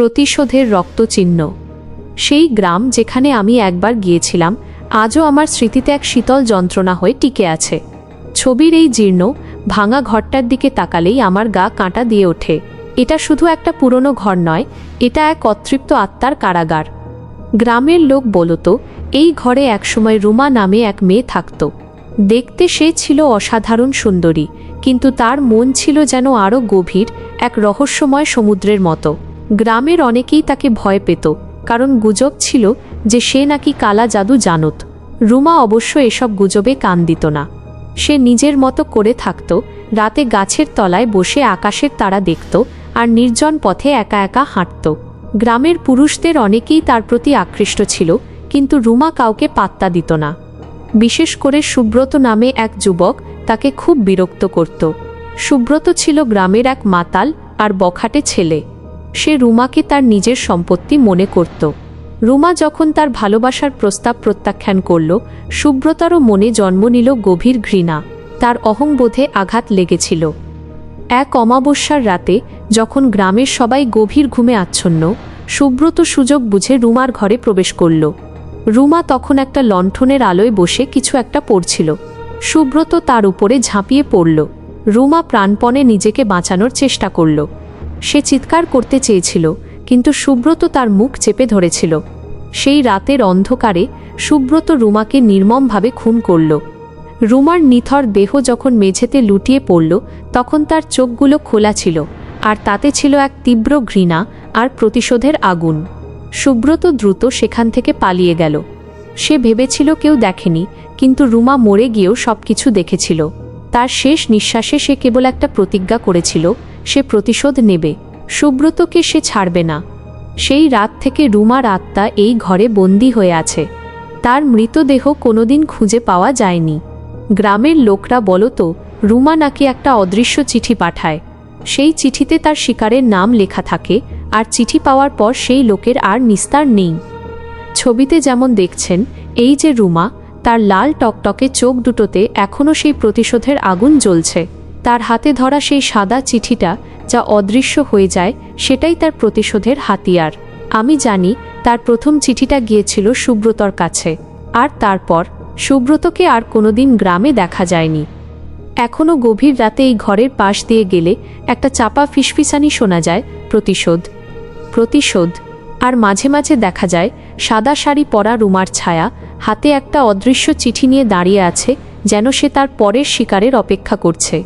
প্রতিশোধের রক্তচিহ্ন। সেই গ্রাম যেখানে আমি একবার গিয়েছিলাম, আজও আমার স্মৃতিতে এক শীতল যন্ত্রণা হয়ে টিকে আছে। ছবির এই জীর্ণ, ভাঙা ঘরটার দিকে তাকালেই আমার গা কাঁটা দিয়ে ওঠে। এটা শুধু একটা পুরনো ঘর নয়, এটা এক অতৃপ্ত আত্মার কারাগার। গ্রামের লোক বলতো, এই ঘরে একসময় রুমা নামে এক মেয়ে থাকত। দেখতে সে ছিল অসাধারণ সুন্দরী, কিন্তু তার মন ছিল যেন আরও গভীর, এক রহস্যময় সমুদ্রের মতো। গ্রামের অনেকেই তাকে ভয় পেত, কারণ গুজব ছিল যে সে নাকি কালা জাদু জানত। রুমা অবশ্য এসব গুজবে কান দিত না। সে নিজের মতো করে থাকত, রাতে গাছের তলায় বসে আকাশের তারা দেখত আর নির্জন পথে একা একা হাঁটত। গ্রামের পুরুষদের অনেকেই তার প্রতি আকৃষ্ট ছিল, কিন্তু রুমা কাউকে পাত্তা দিত না। বিশেষ করে সুব্রত নামে এক যুবক তাকে খুব বিরক্ত করত। সুব্রত ছিল গ্রামের এক মাতাল আর বখাটে ছেলে। সে রুমাকে তার নিজের সম্পত্তি মনে করত। রুমা যখন তার ভালোবাসার প্রস্তাব প্রত্যাখ্যান করল, সুব্রতারও মনে জন্ম নিল গভীর ঘৃণা, তার অহংবোধে আঘাত লেগেছিল। এক অমাবস্যার রাতে, যখন গ্রামের সবাই গভীর ঘুমে আচ্ছন্ন, সুব্রত সুযোগ বুঝে রুমার ঘরে প্রবেশ করল। রুমা তখন একটা লণ্ঠনের আলোয় বসে কিছু একটা পড়ছিল। সুব্রত তার উপরে ঝাঁপিয়ে পড়ল। রুমা প্রাণপণে নিজেকে বাঁচানোর চেষ্টা করল। সে চিৎকার করতে চেয়েছিল, কিন্তু সুব্রত তার মুখ চেপে ধরেছিল। সেই রাতের অন্ধকারে সুব্রত রুমাকে নির্মমভাবে খুন করল। রুমার নিথর দেহ যখন মেঝেতে লুটিয়ে পড়ল, তখন তার চোখগুলো খোলা ছিল, আর তাতে ছিল এক তীব্র ঘৃণা আর প্রতিশোধের আগুন। সুব্রত দ্রুত সেখান থেকে পালিয়ে গেল। সে ভেবেছিল কেউ দেখেনি, কিন্তু রুমা মরে গিয়েও সব কিছু দেখেছিল। তার শেষ নিঃশ্বাসে সে কেবল একটা প্রতিজ্ঞা করেছিল সে প্রতিশোধ নেবে। সুব্রতকে সে ছাড়বে না। সেই রাত থেকে রুমার আত্মা এই ঘরে বন্দি হয়ে আছে। তার মৃতদেহ কোনোদিন খুঁজে পাওয়া যায়নি। গ্রামের লোকরা বলতো, রুমা নাকি একটা অদৃশ্য চিঠি পাঠায়। সেই চিঠিতে তার শিকারের নাম লেখা থাকে, আর চিঠি পাওয়ার পর সেই লোকের আর নিস্তার নেই। ছবিতে যেমন দেখছেন, এই যে রুমা, তার লাল টকটকে চোখ দুটোতে এখনও সেই প্রতিশোধের আগুন জ্বলছে। তার হাতে ধরা সেই সাদা চিঠিটা যা অদৃশ্য হয়ে যায়, সেটাই তার প্রতিশোধের হাতিয়ার। আমি জানি তার প্রথম চিঠিটা গিয়েছিল সুব্রতর কাছে। আর তারপর সুব্রতকে আর কোনোদিন গ্রামে দেখা যায়নি। এখনও গভীর রাতে এই ঘরের পাশ দিয়ে গেলে একটা চাপা ফিসফিসানি শোনা যায়, প্রতিশোধ প্রতিশোধ। আর মাঝে মাঝে দেখা যায়, সাদা শাড়ি পরা রুমার ছায়া হাতে একটা অদৃশ্য চিঠি নিয়ে দাঁড়িয়ে আছে, যেন সে তার পরের শিকারের অপেক্ষা করছে।